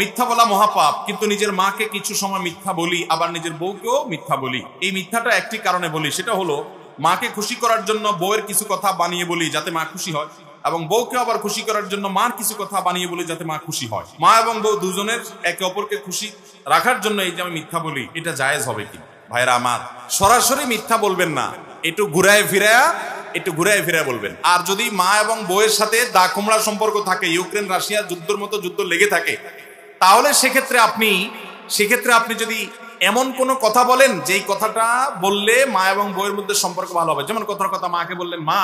মিথ্যা বলা মহাপাপ, কিন্তু নিজের মাকে কিছু সময় মিথ্যা বলি, আবার নিজের বউকেও মিথ্যা বলি। এই মিথ্যাটা একটি কারণে বলি, সেটা হলো মাকে খুশি করার জন্য বউয়ের কিছু কথা বানিয়ে বলি যাতে মা খুশি হয়, এবং বউকে আবার খুশি করার জন্য মার কিছু কথা বানিয়ে বলি যাতে মা খুশি হয়। মা এবং বউ দুজনের একে অপরকে খুশি রাখার জন্য এই যে আমি মিথ্যা বলি, এটা জায়েজ হবে কি? ভাইরা আমার, সরাসরি মিথ্যা বলবেন না, একটু ঘুরায় ফিরায়া, একটু ঘুরায় ফিরায় বলবেন। আর যদি মা এবং বউয়ের সাথে দা কুমড়া সম্পর্ক থাকে ইউক্রেন রাশিয়া যুদ্ধের মতো যুদ্ধ লেগে থাকে তাহলে সেক্ষেত্রে আপনি সেক্ষেত্রে আপনি যদি এমন কোন কথা বলেন, যেই কথাটা বললে মা এবং বউয়ের মধ্যে সম্পর্ক ভালো হবে। যেমন কথার কথা মাকে বললেন, মা,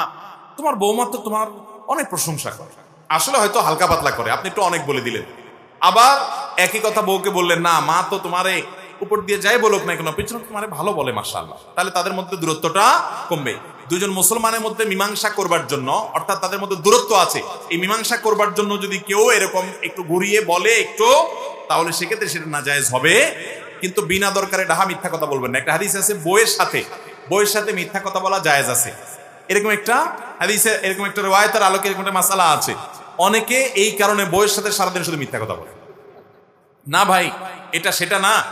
তোমার বৌমা তো তোমার অনেক প্রশংসা করে। আসলে হয়তো হালকা পাতলা করে, আপনি একটু অনেক বলে দিলেন। আবার একই কথা বউকে বললেন, না, মা তো তোমারে উপর দিয়ে যাই বলুক না কেন, পিছনে তোমারে ভালো বলে, মাশাআল্লাহ। তাহলে তাদের মধ্যে দূরত্বটা কমবে দুজন মুসলমানের মধ্যে মীমাংসা করবার জন্য, অর্থাৎ তাদের মধ্যে দূরত্ব আছে, এই মীমাংসা করবার জন্য যদি কেউ এরকম একটু ঘুরিয়ে বলে একটু, তাহলে সেক্ষেত্রে সেটা না জায়েজ হবে। কিন্তু বিনা দরকারে ডাহা মিথ্যা কথা বলবেন না। একটা হাদিস আছে, বইয়ের সাথে বইয়ের সাথে মিথ্যা কথা বলা জায়েজ আছে। এরকম একটা হাদিসে, এরকম একটা রওয়ায়তের আলোকে এরকম একটা মাসালা আছে। অনেকে এই কারণে বইয়ের সাথে সারাদিন শুধু মিথ্যা কথা বলে। না ভাই, এটা সেটা না।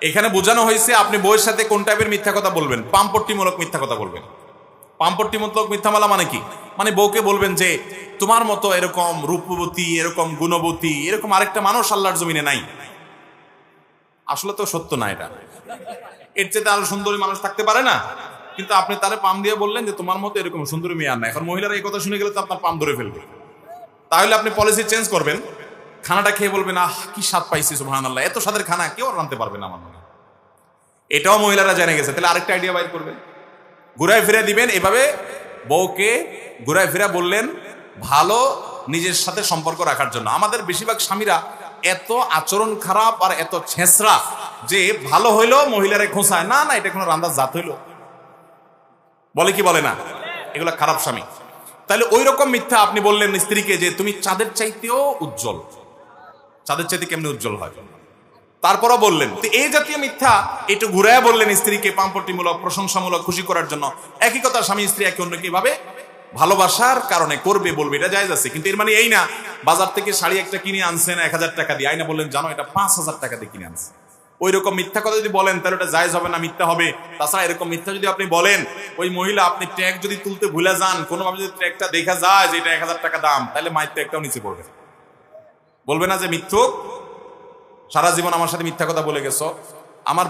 এখানে বোঝানো হয়েছে, আপনি বইয়ের সাথে কোন টাইপের মিথ্যা কথা বলবেন? পাম্পট্টিমূলক মিথ্যা কথা বলবেন। পাম্পট্টিমূলক মিথ্যামালা মানে কি? মানে বউকে বলবেন যে, তোমার মতো এরকম রূপবতী, এরকম গুণবতী, এরকম আরেকটা মানুষ আল্লাহর জমিনে নাই। আসলে তো সত্য না এটা। এর চেয়ে আরও সুন্দরী মানুষ থাকতে পারে না। কিন্তু আপনি তারে পাম দিয়ে বললেন যে, তোমার মতো এরকম সুন্দরী মেয়ে আর না এখন মহিলারা এই কথা শুনে গেলে তো আপনার পাম ধরে ফেলবে। তাহলে আপনি পলিসি চেঞ্জ করবেন। খানাটা খেয়ে বলবেন, আহ, কি স্বাদ পাইছি সুহান আল্লাহ এত স্বাদের খানা, কেউ রাঁধতে পারবে না আমার মনে এটাও মহিলারা জেনে গেছে। তাহলে আরেকটা আইডিয়া বাইর করবেন ঘুরায় ফিরে দিবেন। এভাবে বউকে ঘুরায় ফিরে বললেন, ভালো নিজের সাথে সম্পর্ক রাখার জন্য। আমাদের বেশিরভাগ স্বামীরা এত আচরণ খারাপ আর এত ছেঁচড়া যে ভালো হইল মহিলারা খোঁসায় না না, এটা কোনো রান্দার জাত হইল। বলে কি বলে না? এগুলো খারাপ স্বামী। তাহলে ওই রকম মিথ্যা আপনি বললেন স্ত্রীকে যে, তুমি চাঁদের চাইতেও উজ্জ্বল। চাঁদের চাইতে কেমনি উজ্জ্বল হয়? তারপরও বললেন এই জাতীয় মিথ্যা একটু ঘুরায় বললেন স্ত্রীকে পাম্পটিমূলক, প্রশংসামূলক, খুশি করার জন্য। একই কথা স্বামী স্ত্রী একে অন্যকে ভাবে ভালোবাসার কারণে করবে, বলবে, এটা জায়জ আছে। কিন্তু এর মানে এই না, বাজার থেকে শাড়ি একটা কিনে আনছেন এক হাজার টাকা দিয়ে। আইনা বললেন, জানো, এটা পাঁচ হাজার টাকা দিয়ে কিনে আনছে। ওই রকম মিথ্যা কথা যদি বলেন, তাহলে ওটা জায়জ হবে না, মিথ্যা হবে। তাছাড়া এরকম মিথ্যা যদি আপনি বলেন, ওই মহিলা, আপনি ট্যাগ যদি তুলতে ভুলে যান, কোনোভাবে যদি ট্যাগটা দেখা যায় যে এটা এক হাজার টাকা দাম, তাহলে মায়ের ট্যাগটাও নিচে পড়বে। বলবে না যে মিথ্যুক সারা জীবন আমার সাথে মিথ্যা কথা বলে গেছো। আমার